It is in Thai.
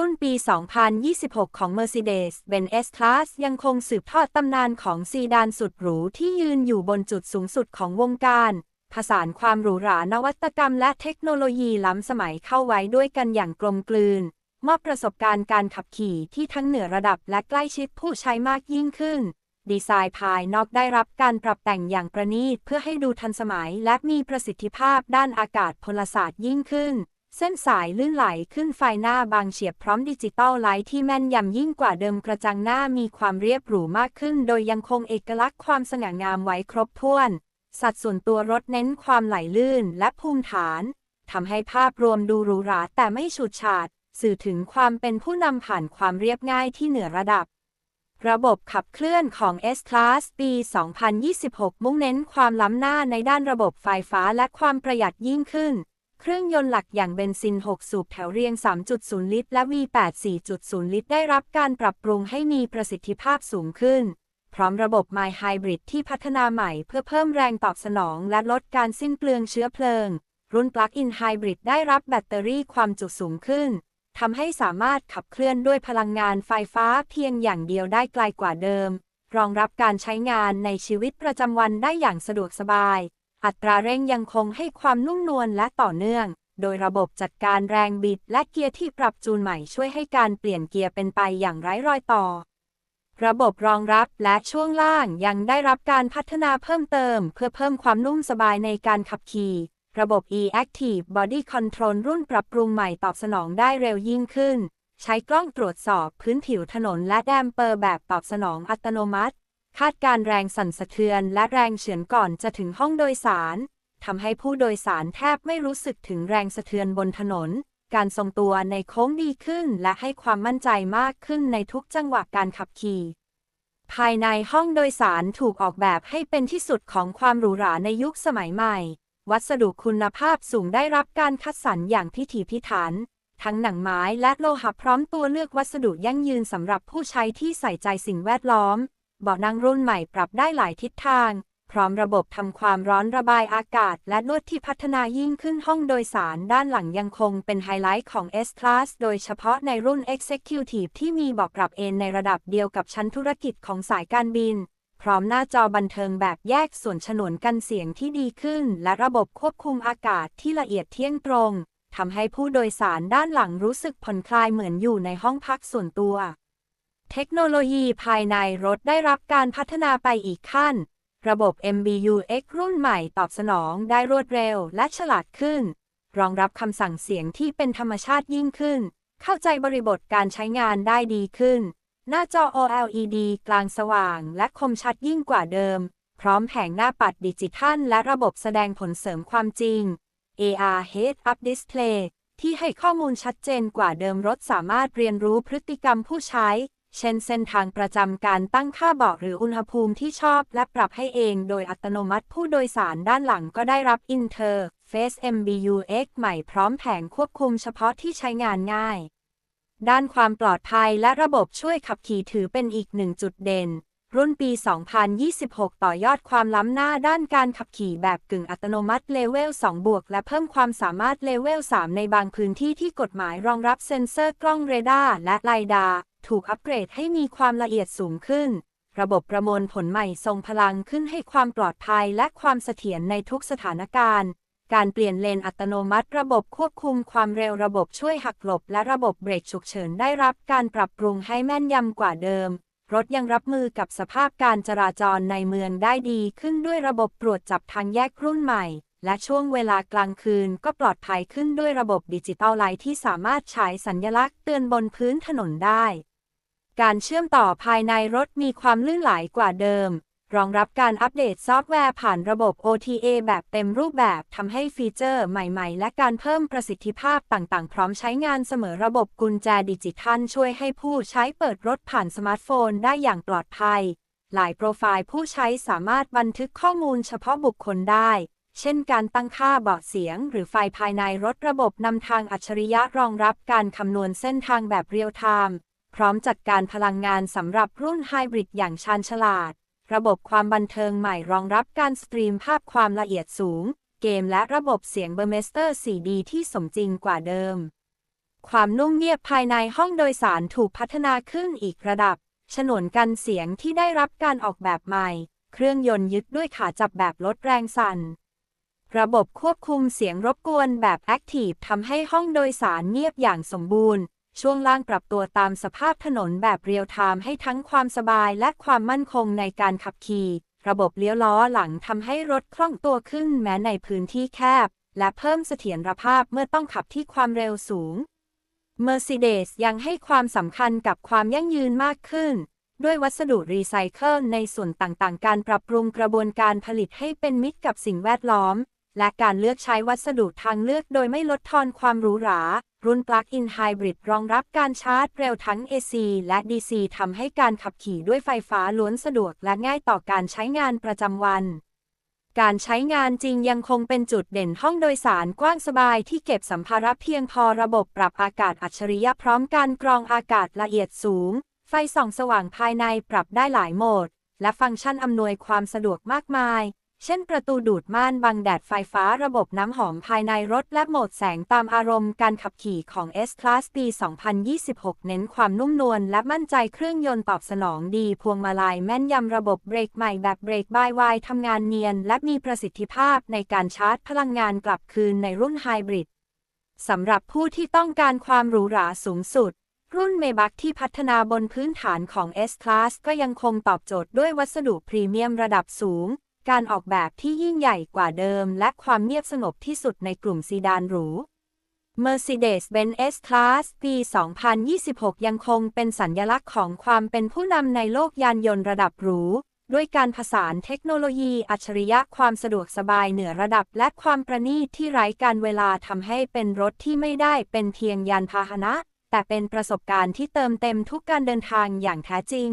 รุ่นปี 2026 ของ Mercedes-Benz S-Class ยังคงสืบทอดตำนานของซีดานสุดหรูที่ยืนอยู่บนจุดสูงสุดของวงการ ผสานความหรูหรานวัตกรรมและเทคโนโลยีล้ำสมัยเข้าไว้ด้วยกันอย่างกลมกลืน มอบประสบการณ์การขับขี่ที่ทั้งเหนือระดับและใกล้ชิดผู้ใช้มากยิ่งขึ้น ดีไซน์ภายนอกได้รับการปรับแต่งอย่างประณีตเพื่อให้ดูทันสมัยและมีประสิทธิภาพด้านอากาศพลศาสตร์ยิ่งขึ้น เส้นสายลื่นไหลขึ้นไฟหน้าบางเฉียบพร้อมดิจิตอลไลท์ที่แม่นยำยิ่งกว่าเดิมกระจังหน้ามีความเรียบหรูมากขึ้น โดยยังคงเอกลักษณ์ความสง่างามไว้ครบถ้วน สัดส่วนตัวรถเน้นความไหลลื่นและภูมิฐานทำให้ภาพรวมดูหรูหราแต่ไม่ฉูดฉาด สื่อถึงความเป็นผู้นำผ่านความเรียบง่ายที่เหนือระดับ ระบบขับเคลื่อนของ S-Class ปี 2026 มุ่งเน้นความล้ำหน้าในด้านระบบไฟฟ้าและความประหยัดยิ่งขึ้น เครื่องยนต์หลักอย่างเบนซิน 6 สูบแถวเรียง 3.0 ลิตร และ V8 4.0 ลิตร ได้รับการปรับปรุงให้มีประสิทธิภาพสูงขึ้น พร้อมระบบ My Hybrid ที่พัฒนาใหม่เพื่อเพิ่มแรงตอบสนองและลดการสิ้นเปลืองเชื้อเพลิง รุ่น Plug-in Hybrid ได้รับแบตเตอรี่ความจุสูงขึ้นทำให้สามารถขับเคลื่อนด้วยพลังงานไฟฟ้าเพียงอย่างเดียวได้ไกลกว่าเดิม รองรับการใช้งานในชีวิตประจำวันได้อย่างสะดวกสบาย อัตราเร่งยังคงให้ความนุ่มนวลและต่อเนื่อง โดยระบบจัดการแรงบิดและเกียร์ที่ปรับจูนใหม่ช่วยให้การเปลี่ยนเกียร์เป็นไปอย่างไร้รอยต่อ ระบบรองรับและช่วงล่างยังได้รับการพัฒนาเพิ่มเติม เพื่อเพิ่มความนุ่มสบายในการขับขี่ ระบบ e-active body control รุ่นปรับปรุงใหม่ตอบสนองได้เร็วยิ่งขึ้น ใช้กล้องตรวจสอบพื้นผิวถนนและแดมเปอร์แบบตอบสนองอัตโนมัติ คาดการแรงสั่นสะเทือนและแรงเฉือนก่อนจะถึงห้องโดยสารทำให้ผู้โดยสารแทบไม่รู้สึกถึงแรงสะเทือนบนถนน การทรงตัวในโค้งดีขึ้นและให้ความมั่นใจมากขึ้นในทุกจังหวะการขับขี่ ภายในห้องโดยสารถูกออกแบบให้เป็นที่สุดของความหรูหราในยุคสมัยใหม่ วัสดุคุณภาพสูงได้รับการคัดสรรอย่างพิถีพิถัน ทั้งหนังไม้และโลหะพร้อมตัวเลือกวัสดุยั่งยืนสำหรับผู้ใช้ที่ใส่ใจสิ่งแวดล้อม เบาะนั่งรุ่นใหม่ปรับได้หลายทิศทาง พร้อมระบบทำความร้อนระบายอากาศ และลวดที่พัฒนายิ่งขึ้นห้องโดยสารด้านหลังยังคงเป็นไฮไลท์ของ S-Class โดยเฉพาะในรุ่น Executive ที่มีเบอกปรับเอนในระดับเดียวกับชั้นธุรกิจของสายการบิน พร้อมหน้าจอบันเทิงแบบแยกส่วนฉนวนกันเสียงที่ดีขึ้น และระบบควบคุมอากาศที่ละเอียดเที่ยงตรงทำให้ผู้โดยสารด้านหลังรู้สึกผ่อนคลายเหมือนอยู่ในห้องพักส่วนตัว เทคโนโลยีภายในรถได้รับการพัฒนาไปอีกขั้น ระบบ MBUX รุ่นใหม่ตอบสนองได้รวดเร็วและฉลาดขึ้น รองรับคำสั่งเสียงที่เป็นธรรมชาติยิ่งขึ้น เข้าใจบริบทการใช้งานได้ดีขึ้น หน้าจอ OLED กลางสว่างและคมชัดยิ่งกว่าเดิม พร้อมแผงหน้าปัดดิจิทัล และระบบแสดงผลเสริมความจริง AR Head-Up Display ที่ให้ข้อมูลชัดเจนกว่าเดิมรถสามารถเรียนรู้พฤติกรรมผู้ใช้ เช่นเส้นทางประจำการตั้งค่าเบาะหรืออุณหภูมิที่ชอบและปรับให้เองโดยอัตโนมัติผู้โดยสารด้านหลังก็ได้รับ Interface MBUX ใหม่พร้อมแผงควบคุมเฉพาะที่ใช้งานง่าย ด้านความปลอดภัยและระบบช่วยขับขี่ถือเป็นอีกหนึ่งจุดเด่น รุ่นปี 2026 ต่อยอดความล้ำหน้าด้านการขับขี่แบบกึ่งอัตโนมัติเลเวล 2 บวก และเพิ่มความสามารถเลเวล 3 ในบางพื้นที่ที่กฎหมายรองรับเซ็นเซอร์กล้องเรดาร์และไลดาร์ ถูกอัปเกรดให้มีความละเอียดสูงขึ้น ระบบประมวลผลใหม่ทรงพลังขึ้นให้ความปลอดภัยและความเสถียรในทุกสถานการณ์ การเปลี่ยนเลนอัตโนมัติ ระบบควบคุมความเร็วระบบช่วยหักหลบ และระบบเบรกฉุกเฉินได้รับการปรับปรุงให้แม่นยำกว่าเดิม รถยังรับมือกับสภาพการจราจรในเมืองได้ดีขึ้นด้วยระบบตรวจจับทางแยกรุ่นใหม่และช่วงเวลากลางคืนก็ปลอดภัยขึ้นด้วยระบบดิจิตอลไลท์ที่สามารถฉายสัญลักษณ์เตือนบนพื้นถนนได้ การเชื่อมต่อภายในรถมีความลื่นไหลกว่าเดิม รองรับการอัปเดตซอฟต์แวร์ผ่านระบบ OTA แบบเต็มรูปแบบทำให้ฟีเจอร์ใหม่ๆ และการเพิ่มประสิทธิภาพต่างๆ พร้อมใช้งานเสมอระบบกุญแจดิจิทัล ช่วยให้ผู้ใช้เปิดรถผ่านสมาร์ทโฟนได้อย่างปลอดภัย หลายโปรไฟล์ผู้ใช้สามารถบันทึกข้อมูลเฉพาะบุคคลได้เช่นการตั้งค่าเบาะเสียง หรือไฟภายในรถระบบนำทางอัจฉริยะรองรับการคำนวณเส้นทางแบบเรียลไทม์ พร้อมจัดการพลังงานสำหรับรุ่นไฮบริดอย่างชาญฉลาด ระบบความบันเทิงใหม่รองรับการสตรีมภาพความละเอียดสูง เกมและระบบเสียงเบอร์เมสเตอร์ 4D ที่สมจริงกว่าเดิม ความนุ่มเงียบภายในห้องโดยสารถูกพัฒนาขึ้นอีกระดับ ฉนวนกันเสียงที่ได้รับการออกแบบใหม่ เครื่องยนต์ยึดด้วยขาจับแบบลดแรงสั่นระบบควบคุมเสียงรบกวนแบบ Active ทำให้ห้องโดยสารเงียบอย่างสมบูรณ์ ช่วงล่างปรับตัวตามสภาพถนนแบบเรียลไทม์ให้ทั้งความสบายและความมั่นคงในการขับขี่ ระบบเลี้ยวล้อหลังทำให้รถคล่องตัวขึ้นแม้ในพื้นที่แคบ และเพิ่มเสถียรภาพเมื่อต้องขับที่ความเร็วสูง Mercedes ยังให้ความสำคัญกับความยั่งยืนมากขึ้น ด้วยวัสดุรีไซเคิลในส่วนต่างๆ การปรับปรุงกระบวนการผลิตให้เป็นมิตรกับสิ่งแวดล้อม และการเลือกใช้วัสดุทางเลือกโดยไม่ลดทอนความหรูหรา รุ่น Plug-in Hybrid รองรับการชาร์จเร็วทั้ง AC และ DC ทำให้การขับขี่ด้วยไฟฟ้าล้วนสะดวกและง่ายต่อการใช้งานประจำวัน การใช้งานจริงยังคงเป็นจุดเด่นห้องโดยสารกว้างสบายที่เก็บสัมภาระเพียงพอระบบปรับอากาศอัจฉริยะพร้อมการกรองอากาศละเอียดสูง ไฟส่องสว่างภายในปรับได้หลายโหมด และฟังก์ชันอำนวยความสะดวกมากมาย เช่นประตูดูดม่านบังแดดไฟฟ้าระบบน้ำหอมภายในรถและโหมดแสงตามอารมณ์การขับขี่ของ S-Class ปี 2026 เน้นความนุ่มนวลและมั่นใจเครื่องยนต์ตอบสนองดีพวงมาลัยแม่นยำระบบเบรกใหม่แบบเบรกบายวายทำงานเนียน และมีประสิทธิภาพในการชาร์จพลังงานกลับคืนในรุ่นไฮบริดสำหรับผู้ที่ต้องการความหรูหราสูงสุด รุ่นเมบักที่พัฒนาบนพื้นฐานของ S-Class ก็ยังคงตอบโจทย์ด้วยวัสดุพรีเมียมระดับสูง การออกแบบที่ยิ่งใหญ่กว่าเดิม และความเงียบสงบที่สุดในกลุ่มซีดานหรู Mercedes-Benz S-Class ปี 2026 ยังคงเป็นสัญญลักษณ์ของความเป็นผู้นำในโลกยานยนต์ระดับหรู ด้วยการผสานเทคโนโลยีอัจฉริยะความสะดวกสบายเหนือระดับ และความประณีตที่ไร้การเวลาทำให้เป็นรถที่ไม่ได้เป็นเพียงยานพาหนะ แต่เป็นประสบการณ์ที่เติมเต็มทุกการเดินทางอย่างแท้จริง